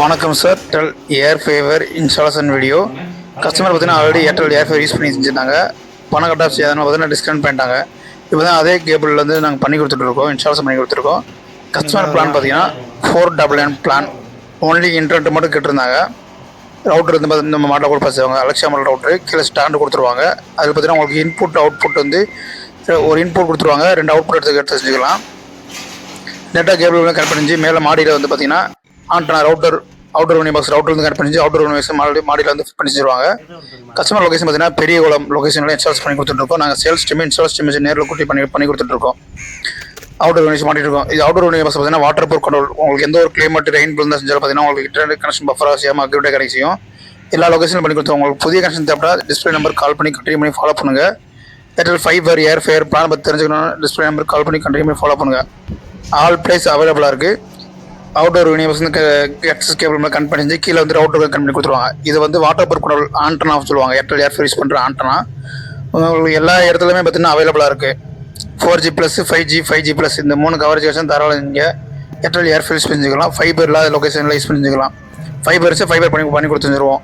வணக்கம் sir del air fibre installation video customer பார்த்தீங்கன்னா already Airtel air fibre use பண்ணி செஞ்சுருந்தாங்க பணம் கட் ஆஃப் செய்யாதனால பார்த்தீங்கன்னா டிஸ்கவுண்ட் பண்ணிட்டாங்க. இப்போ தான் அதே கேபிள் வந்து நாங்கள் பண்ணி கொடுத்துட்ருக்கோம் இன்ஸ்டாலேஷன் பண்ணி கொடுத்துருக்கோம். கஸ்டமர் பிளான் பார்த்தீங்கன்னா four double nine plan only internet மட்டும் கேட்டிருந்தாங்க. ரவுட்ரு வந்து பார்த்து நம்ம மாடல் கூட பேசுவாங்க. அலெக்ஸா ரவுட்ரு கீழே ஸ்டாண்டு கொடுத்துருவாங்க. அதில் பார்த்தீங்கன்னா உங்களுக்கு இன்புட் அவுட்புட் வந்து ஒரு இன்புட் கொடுத்துருவாங்க. ரெண்டு அவுட்புட் எடுத்து எடுத்து செஞ்சுக்கலாம். நெட்டாக கேபிள் கனெக்ட் பண்ணி மேலே மாடியில் வந்து பார்த்தீங்கன்னா antenna router outer unit box router வந்து கனெக்ட் பண்ணி அவுட்டர் யூனி பாக்ஸ் மாடி மாடியில் வந்து ஃபிட் பண்ணி வச்சிருவாங்க. கஸ்டமர் லொகேஷன் பார்த்தீங்கன்னா பெரிய குளம் லொகேஷன்லாம் இன்ஸ்டால்ஸ் பண்ணி கொடுத்துட்ருக்கோம் நாங்கள் சேல்ஸ் டீம் இன்ஸ்டால்ஸ் டீம் நேரில் கூட்டி பண்ணி பண்ணி கொடுத்துட்ருக்கோம் அவுட்டர் யூனிஸ் மாட்டிட்டு இருக்கோம். இது அவுட்டர் யூனி பாக்ஸ் பார்த்தீங்கன்னா வாட்டர் ப்ரூஃப் கண்ட்ரோல் உங்களுக்கு எந்த ஒரு கிளைமேட் ரெயின் இருந்தால் செஞ்சாலும் பார்த்தீங்கன்னா உங்களுக்கு இன்டர்நெட் கனெக்ஷன் பஃபராக செய்யாமல் அக்யூரேட் கிடைக்கும் எல்லா லொகேஷனும் பண்ணி கொடுத்தோம் உங்களுக்கு புதிய கனெக்ஷன் தேவைப்படா டிஸ்பிளே நம்பர் கால் பண்ணி கண்டினியூ பண்ணி ஃபாலோ பண்ணுங்க. Airtel fibre air fibre plan பற்றி தெரிஞ்சுக்கணும் டிஸ்பிளே நம்பர் கால் பண்ணி கண்டினியூ பண்ணி ஃபாலோ பண்ணுங்கள் ஆல் பிளேஸ் அவைலபிளாக இருக்குது அவுட்டோர் யூனிவர்ஸ் வந்து எக்ஸஸ் கேபிள் கனெக்ட் பண்ணி கீழே வந்து அவுட்டோர் கனெக்ட் பண்ணி கொடுத்துருவாங்க. இது வந்து வாட்டர் ப்ரூஃப் கண்ட்ரோல் ஆண்டனா சொல்லுவாங்க. ஏர்டெல் ஏர் யூஸ் பண்ணுற ஆண்டனா உங்களுக்கு எல்லா இடத்துலையுமே பார்த்தீங்கன்னா அவைலபிளாக இருக்குது four G plus five G five G plus இந்த மூணு கவரேஜ் வச்சு தரவாக நீங்கள் ஏர்டெல் ஏர் யூஸ் பண்ணிக்கலாம். ஃபைபர் இல்லாத லொக்கேஷனில் யூஸ் பண்ணிக்கலாம். ஃபைபர் ஃபைபர் பண்ணி பண்ணி கொடுத்து தந்துருவோம்.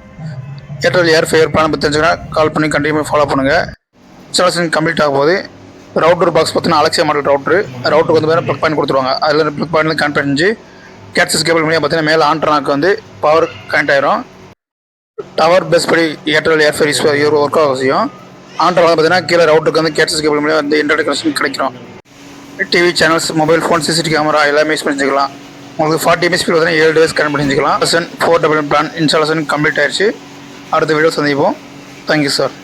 ஏர்டெல் ஏர் ஃபைபர் பிளான் பற்றி தெரிஞ்சுக்கணும் கால் பண்ணி கண்டினியூ ஃபாலோ பண்ணுங்கள் இன்ஸ்டாலேஷன் கம்ப்ளீட் ஆகும் போது ரவுட்டர் பாக்ஸ் பார்த்தீங்கன்னா அலெக்சியா மாடல் ரவுட்ரு ரவுட்டருக்கு வந்து ப்ளக் பண்ணி கொடுத்துருவாங்க. அதில் ப்ளக் பண்ணி கனெக்ட் பண்ணி கேட்சஸ் கேபிள் மூலியம் பார்த்தீங்கன்னா மேலே ஆண்டனாக்கு வந்து பவர் கனெக்ட் ஆயிரும். டவர் பெஸ்ட் படி ஏர்டெல் ஏர் ஃபேர் ஒர்க் ஆக செய்யும். ஆண்டர் வந்து பார்த்தீங்கன்னா கீழே ரவுட்டருக்கு வந்து கேட்சஸ் கேபிள் மூலியம் வந்து இன்டர்நெட் கனெக்ஷன் கிடைக்கும். TV channels mobile phone CCTV camera எல்லாமே யூஸ் பண்ணிக்கலாம். உங்களுக்கு ஃபார்ட்டி எம்எஸ் ஸ்பீட் பார்த்தீங்கன்னா ஏழு டேஸ் கனெக்ட் பண்ணிக்கலாம். Four double plan installation complete ஆயிடுச்சு அடுத்த வீடியோ சந்திப்போம். Thank you sir